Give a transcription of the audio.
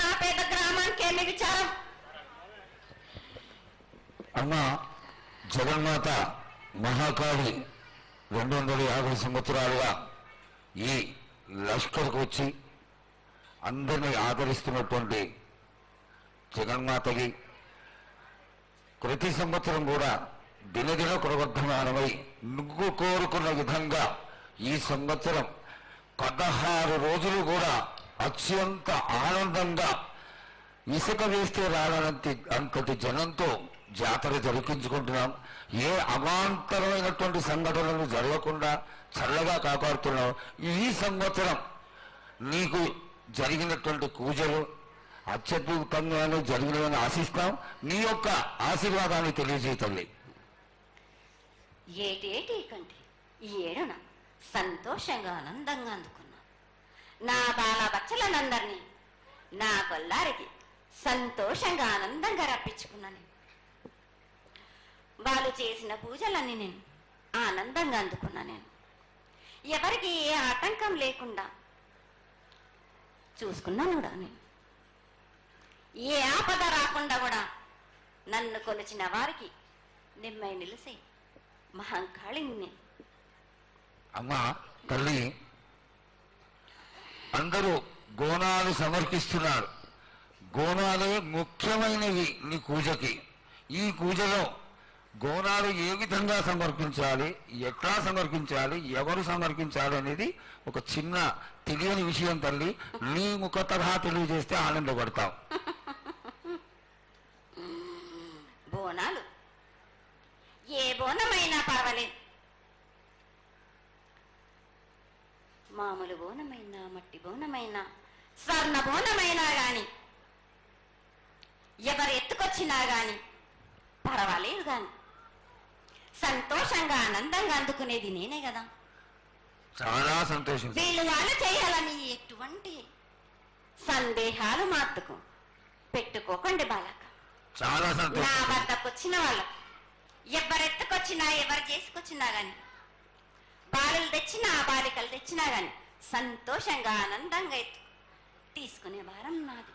నా పేద గ్రామానికి ఏమి విచారం. అమ్మ జగన్మాత మహాకాళి రెండు వందల యాభై సంవత్సరాలుగా ఈ లష్కర్కు వచ్చి అందరినీ ఆదరిస్తున్నటువంటి జగన్మాతకి ప్రతి సంవత్సరం కూడా దినదిన కురవర్ధమానమై నువ్వు కోరుకున్న విధంగా ఈ సంవత్సరం పదహారు రోజులు కూడా అత్యంత ఆనందంగా ఇసుక వేస్తే రానంత అంతటి జనంతో జాతర జరిపించుకుంటున్నాం. ఏ అవాంతరమైనటువంటి సంఘటనలు జరగకుండా చల్లగా కాపాడుతున్నాం. ఈ సంవత్సరం నీకు జరిగినటువంటి పూజలు అత్యద్భుతంగానే జరిగినవని ఆశిస్తాం. నీ యొక్క ఆశీర్వాదాన్ని తెలియజేయతండి ఏటేటి కంటే? ఈ ఏడున సంతోషంగా ఆనందంగా అందుకున్నా నా బాల బచ్చలనందరినీ నా కొల్లారికి సంతోషంగా ఆనందంగా రప్పించుకున్నాను. వాళ్ళు చేసిన పూజలన్నీ నేను ఆనందంగా అందుకున్నా నేను. ఎవరికి ఏ ఆటంకం లేకుండా చూసుకున్నాను కూడా నేను. ఏ ఆపద రాకుండా కూడా నన్ను కొలిచిన వారికి నిమ్మై నిలిసే మహంకాళిని నేను. అమ్మా తల్లి అందరూ గోనాలు సమర్పిస్తున్నారు. గోనాలే ముఖ్యమైనవి నీ పూజకి. ఈ పూజలో గోనాలు ఏ విధంగా సమర్పించాలి ఎట్లా సమర్పించాలి ఎవరు సమర్పించాలి అనేది ఒక చిన్న తెలియని విషయం తల్లి. నీ ముఖ తరహా తెలియజేస్తే ఆనందపడతాం బోనాలు. ఏ బోనమైనా పర్వాలేదు. మామూలు బోనమైనా మట్టి బోనమైనా స్వర్ణ బోనమైనా గాని ఎవరు ఎత్తుకొచ్చినా గాని పర్వాలేదు గాని సంతోషంగా ఆనందంగా అందుకునేది నేనే కదా. చాలా సంతోషం వీళ్ళు వాళ్ళు చేయాలని ఎటువంటి సందేహాలు మాత్తుకు పెట్టుకోకండి బాలక. చాలా నా సంతోషం. వద్దకు వచ్చిన వాళ్ళు ఎవరెత్తుకొచ్చినా ఎవరు చేసుకొచ్చినా గాని బాలలు తెచ్చినా బాలికలు తెచ్చినా గాని సంతోషంగా ఆనందంగా తీసుకునే భారం నాది.